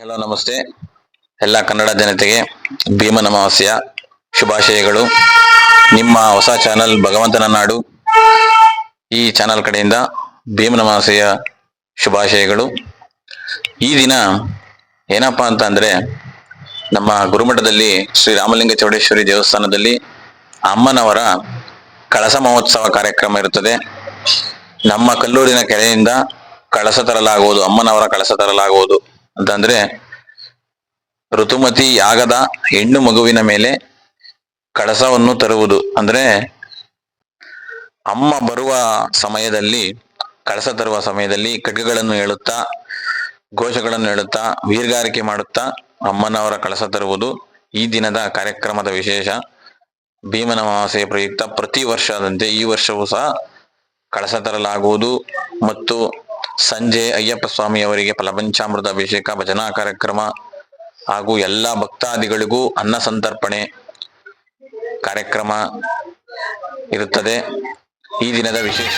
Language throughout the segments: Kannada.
ಹಲೋ ನಮಸ್ತೆ. ಎಲ್ಲ ಕನ್ನಡ ಜನತೆಗೆ ಭೀಮನ ಅಮಾವಾಸ್ಯ ಶುಭಾಶಯಗಳು. ನಿಮ್ಮ ಹೊಸ ಚಾನಲ್ ಭಗವಂತನ ನಾಡು. ಈ ಚಾನಲ್ ಕಡೆಯಿಂದ ಭೀಮನ ಅಮಾವಾಸ್ಯೆಯ ಶುಭಾಶಯಗಳು. ಈ ದಿನ ಏನಪ್ಪಾ ಅಂತ ಅಂದ್ರೆ ನಮ್ಮ ಗುರುಮಠದಲ್ಲಿ ಶ್ರೀ ರಾಮಲಿಂಗ ಚೌಡೇಶ್ವರಿ ದೇವಸ್ಥಾನದಲ್ಲಿ ಅಮ್ಮನವರ ಕಳಸ ಮಹೋತ್ಸವ ಕಾರ್ಯಕ್ರಮ ಇರುತ್ತದೆ. ನಮ್ಮ ಕಲ್ಲೂರಿನ ಕೆರೆಯಿಂದ ಕಳಸ ತರಲಾಗುವುದು, ಅಮ್ಮನವರ ಕಳಸ ತರಲಾಗುವುದು. ಅಂತಂದ್ರೆ ಋತುಮತಿ ಯಾಗದ ಹೆಣ್ಣು ಮಗುವಿನ ಮೇಲೆ ಕಳಸವನ್ನು ತರುವುದು. ಅಂದ್ರೆ ಅಮ್ಮ ಬರುವ ಸಮಯದಲ್ಲಿ, ಕಳಸ ತರುವ ಸಮಯದಲ್ಲಿ ಕಡ್ಗಗಳನ್ನು ಹೇಳುತ್ತಾ ಘೋಷಗಳನ್ನು ಹೇಳುತ್ತಾ ವೀರ್ಗಾರಿಕೆ ಮಾಡುತ್ತಾ ಅಮ್ಮನವರ ಕಳಸ ತರುವುದು ಈ ದಿನದ ಕಾರ್ಯಕ್ರಮದ ವಿಶೇಷ. ಭೀಮನ ಪ್ರಯುಕ್ತ ಪ್ರತಿ ವರ್ಷದಂತೆ ಈ ವರ್ಷವೂ ಸಹ ಕಳಸ ತರಲಾಗುವುದು. ಮತ್ತು ಸಂಜೆ ಅಯ್ಯಪ್ಪ ಸ್ವಾಮಿಯವರಿಗೆ ಫಲಪಂಚಾಮೃತ ಅಭಿಷೇಕ, ಭಜನಾ ಕಾರ್ಯಕ್ರಮ ಹಾಗೂ ಎಲ್ಲ ಭಕ್ತಾದಿಗಳಿಗೂ ಅನ್ನ ಸಂತರ್ಪಣೆ ಕಾರ್ಯಕ್ರಮ ಇರುತ್ತದೆ. ಈ ದಿನದ ವಿಶೇಷ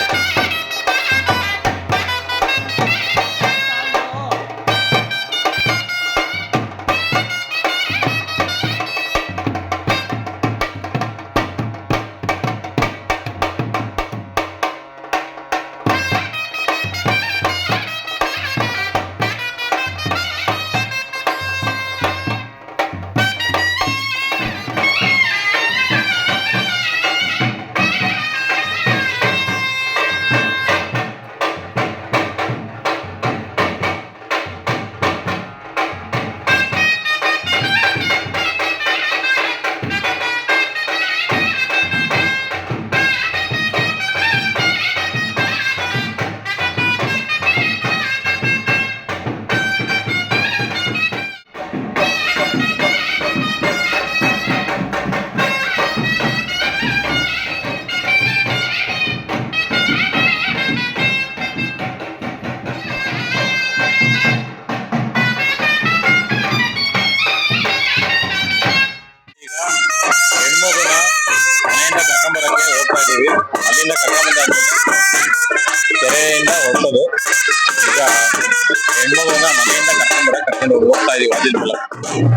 Thank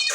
you.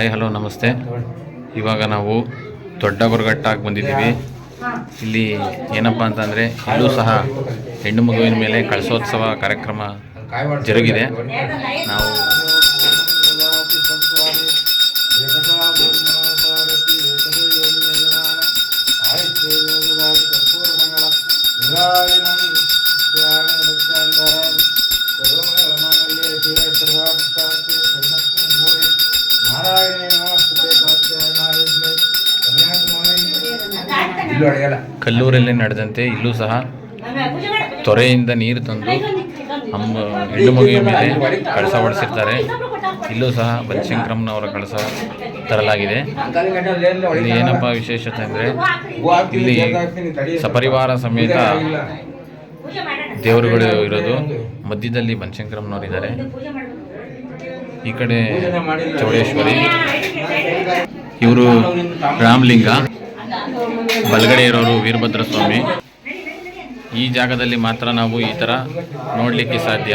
ಹಾಯ್, ಹಲೋ, ನಮಸ್ತೆ. ಇವಾಗ ನಾವು ದೊಡ್ಡ ಗುರುಗಟ್ಟಾಗಿ ಬಂದಿದ್ದೀವಿ. ಇಲ್ಲಿ ಏನಪ್ಪ ಅಂತಂದರೆ ಇಲ್ಲೂ ಸಹ ಹೆಣ್ಣು ಮಗುವಿನ ಮೇಲೆ ಕಳಸೋತ್ಸವ ಕಾರ್ಯಕ್ರಮ ಜರುಗಿದೆ. ನಾವು ಕಲ್ಲೂರಲ್ಲಿ ನಡೆದಂತೆ ಇಲ್ಲೂ ಸಹ ತೊರೆಯಿಂದ ನೀರು ತಂದು ಅಮ್ಮ ಹೆಣ್ಣು ಮಗುವಿನ ಮೇಲೆ ಕಳಸ ಹೊಡೆಸಿರ್ತಾರೆ. ಇಲ್ಲೂ ಸಹ ಬನಶಂಕರಮ್ಮನವರ ಕಳಸ ತರಲಾಗಿದೆ. ಇಲ್ಲಿ ಏನಪ್ಪ ವಿಶೇಷತೆ ಅಂದರೆ ಇಲ್ಲಿ ಸಪರಿವಾರ ಸಮೇತ ದೇವರುಗಳು ಇರೋದು. ಮಧ್ಯದಲ್ಲಿ ಬನಶಂಕರಮ್ಮನವರು ಇದ್ದಾರೆ. ಈ ಕಡೆ ಚೌಡೇಶ್ವರಿ, ಇವರು ರಾಮಲಿಂಗ. ಬಲಗಡೆ ಇರೋರು ವೀರಭದ್ರ ಸ್ವಾಮಿ. ಈ ಜಾಗದಲ್ಲಿ ಮಾತ್ರ ನಾವು ಈ ಥರ ನೋಡಲಿಕ್ಕೆ ಸಾಧ್ಯ.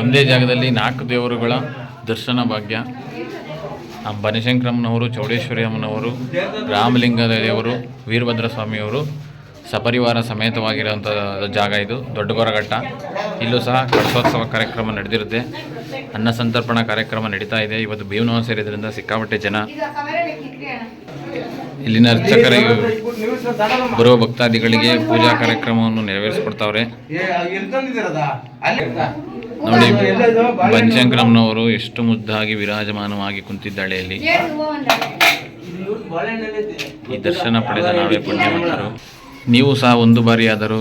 ಒಂದೇ ಜಾಗದಲ್ಲಿ ನಾಲ್ಕು ದೇವರುಗಳ ದರ್ಶನ ಭಾಗ್ಯ. ಆ ಬನಶಂಕರಮ್ಮನವರು ಚೌಡೇಶ್ವರಿ ಅಮ್ಮನವರು ರಾಮಲಿಂಗದ ದೇವರು, ವೀರಭದ್ರ ಸ್ವಾಮಿಯವರು ಸಪರಿವಾರ ಸಮೇತವಾಗಿರುವಂಥ ಜಾಗ ಇದು, ದೊಡ್ಡಗೊರಘಟ್ಟ. ಇಲ್ಲೂ ಸಹ ಕಳಸೋತ್ಸವ ಕಾರ್ಯಕ್ರಮ ನಡೆದಿರುತ್ತೆ. ಅನ್ನ ಸಂತರ್ಪಣಾ ಕಾರ್ಯಕ್ರಮ ನಡೀತಾ ಇದೆ. ಇವತ್ತು ಬೇವನವ ಸೇರಿದ್ರಿಂದ ಸಿಕ್ಕಾಪಟ್ಟೆ ಜನ ಇಲ್ಲಿನ ಅರ್ಚಕರಿಗೆ ಬರುವ ಭಕ್ತಾದಿಗಳಿಗೆ ಪೂಜಾ ಕಾರ್ಯಕ್ರಮವನ್ನು ನೆರವೇರಿಸಿಕೊಡ್ತಾವ್ರೆ. ನೋಡಿ ಬನಶಂಕರಮ್ಮನವರು ಎಷ್ಟು ಮುದ್ದಾಗಿ ವಿರಾಜಮಾನವಾಗಿ ಕುಂತಿದ್ದಾಳೆ ಇಲ್ಲಿ. ಈ ದರ್ಶನ ಪಡೆದ ನಾವೇ ಪುಣ್ಯವಂತರು. ನೀವು ಸಹ ಒಂದು ಬಾರಿಯಾದರೂ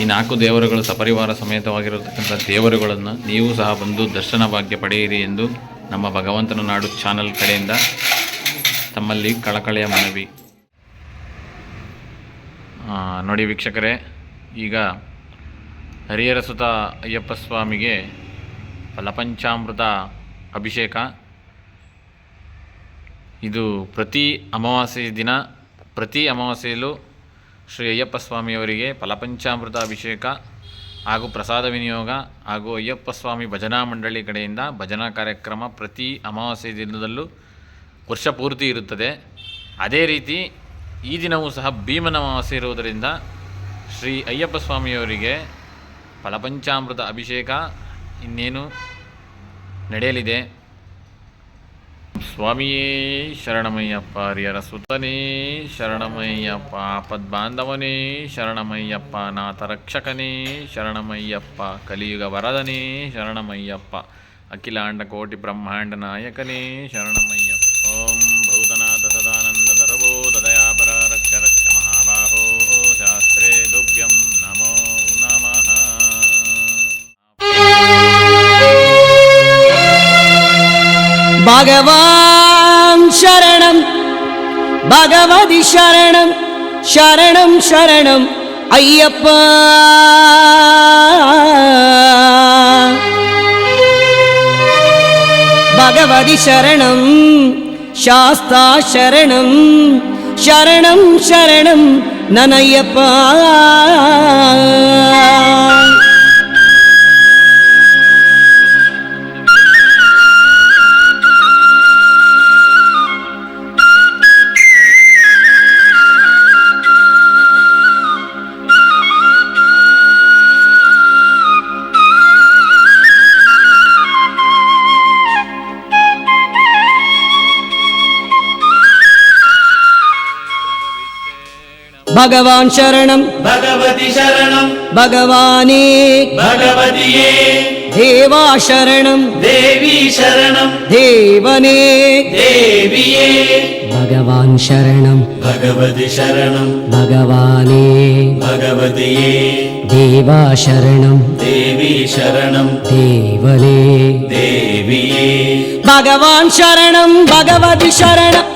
ಈ ನಾಲ್ಕು ದೇವರುಗಳು ಸಪರಿವಾರ ಸಮೇತವಾಗಿರತಕ್ಕಂಥ ದೇವರುಗಳನ್ನು ನೀವು ಸಹ ಬಂದು ದರ್ಶನ ಭಾಗ್ಯ ಪಡೆಯಿರಿ ಎಂದು ನಮ್ಮ ಭಗವಂತನ ನಾಡು ಚಾನಲ್ ಕಡೆಯಿಂದ ತಮ್ಮಲ್ಲಿ ಕಳಕಳೆಯ ಮನವಿ. ನೋಡಿ ವೀಕ್ಷಕರೇ, ಈಗ ಹರಿಹರ ಸುತ ಅಯ್ಯಪ್ಪ ಸ್ವಾಮಿಗೆ ಫಲಪಂಚಾಮೃತ ಅಭಿಷೇಕ. ಇದು ಪ್ರತಿ ಅಮಾವಾಸ್ಯೆ ದಿನ, ಪ್ರತಿ ಅಮಾವಾಸ್ಯೆಯಲ್ಲೂ ಶ್ರೀ ಅಯ್ಯಪ್ಪ ಸ್ವಾಮಿಯವರಿಗೆ ಫಲಪಂಚಾಮೃತ ಅಭಿಷೇಕ ಹಾಗೂ ಪ್ರಸಾದ ವಿನಿಯೋಗ ಹಾಗೂ ಅಯ್ಯಪ್ಪ ಸ್ವಾಮಿ ಭಜನಾ ಮಂಡಳಿ ಕಡೆಯಿಂದ ಭಜನಾ ಕಾರ್ಯಕ್ರಮ ಪ್ರತಿ ಅಮಾವಾಸ್ಯೆ ದಿನದಲ್ಲೂ ವರ್ಷ ಪೂರ್ತಿ ಇರುತ್ತದೆ. ಅದೇ ರೀತಿ ಈ ದಿನವೂ ಸಹ ಭೀಮನ ಅಮಾವಾಸ್ಯೆ ಇರುವುದರಿಂದ ಶ್ರೀ ಅಯ್ಯಪ್ಪ ಸ್ವಾಮಿಯವರಿಗೆ ಫಲಪಂಚಾಮೃತ ಅಭಿಷೇಕ ಇನ್ನೇನು ನಡೆಯಲಿದೆ. ಸ್ವಾಮಿಯೇ, ಶರಣಮಯ್ಯಪ್ಪ ಹರಿಯರ ಸುತನೇ ಶರಣಮಯ್ಯಪ್ಪ ಆಪದ್ಬಾಂಧವನೇ ಶರಣಮಯ್ಯಪ್ಪ ನಾಥ ರಕ್ಷಕನೇ ಶರಣಮಯ್ಯಪ್ಪ ಕಲಿಯುಗ ವರದನೇ, ಶರಣಮಯ್ಯಪ್ಪ, ಅಖಿಲಾಂಡ ಕೋಟಿ ಬ್ರಹ್ಮಾಂಡ ನಾಯಕನೇ ಶರಣಮಯ್ಯಪ್ಪ ഭഗവാൻ ശരണം ഭഗവതി ശരണം ശരണം ശരണം അയ്യപ്പ. ഭഗവതി ശരണം ശാസ്താ ശരണം ശരണം ശരണം നനയ്യപ്പ. ഭഗവാൻ ശരണം. ഭഗവതി ശരണം. ഭഗവാനേ. ഭഗവതിയേ. ദേവാ ശരണം. ദേവി ശരണം. ദേവനേ. ദേവിയേ. ഭഗവാൻ ശരണം. ഭഗവതി ശരണം. ഭഗവാനേ. ഭഗവതിയേ. ദേവാ ശരണം. ദേവി ശരണം. ദേവനേ. ദേവിയേ. ഭഗവാൻ ശരണം. ഭഗവതി ശരണം.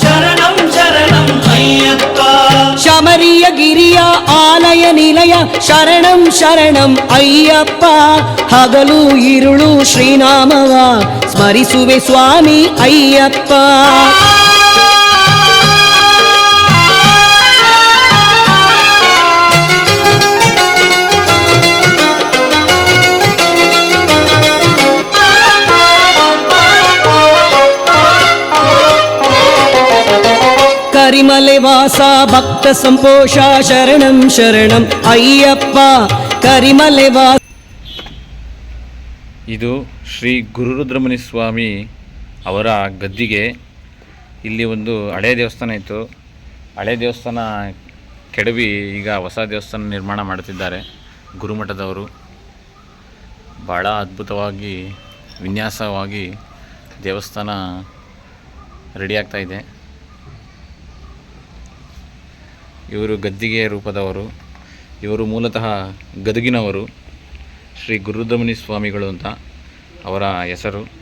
ಶಮರಿಯ ಗಿರಿಯ ಆಲಯ ನಿಲಯ ಶರಣಂ ಶರಣಂ ಅಯ್ಯಪ್ಪ ಹಗಲು ಇರುಳು ಶ್ರೀನಾಮವ ಸ್ಮರಿಸುವೆ ಸ್ವಾಮಿ ಅಯ್ಯಪ್ಪ ವಾಸ, ಭಕ್ತ ಸಂಪೋಷ ಶರಣಂ ಶರಣಂ. ಅಯ್ಯಪ್ಪ ವಾಸ. ಇದು ಶ್ರೀ ಗುರುರುದ್ರಮುನಿ ಸ್ವಾಮಿ ಅವರ ಗದ್ದಿಗೆ. ಇಲ್ಲಿ ಒಂದು ಹಳೆ ದೇವಸ್ಥಾನ ಇತ್ತು. ಹಳೆ ದೇವಸ್ಥಾನ ಕೆಡವಿ ಈಗ ಹೊಸ ದೇವಸ್ಥಾನ ನಿರ್ಮಾಣ ಮಾಡುತ್ತಿದ್ದಾರೆ ಗುರುಮಠದವರು. ಭಾಳ ಅದ್ಭುತವಾಗಿ, ವಿನ್ಯಾಸವಾಗಿ ದೇವಸ್ಥಾನ ರೆಡಿ ಆಗ್ತಾ ಇದೆ ಇವರು ಗದ್ದಿಗೆ ರೂಪದವರು. ಇವರು ಮೂಲತಃ ಗದಗಿನವರು. ಶ್ರೀ ಗುರುದಮುನಿ ಸ್ವಾಮಿಗಳು ಅಂತ ಅವರ ಹೆಸರು.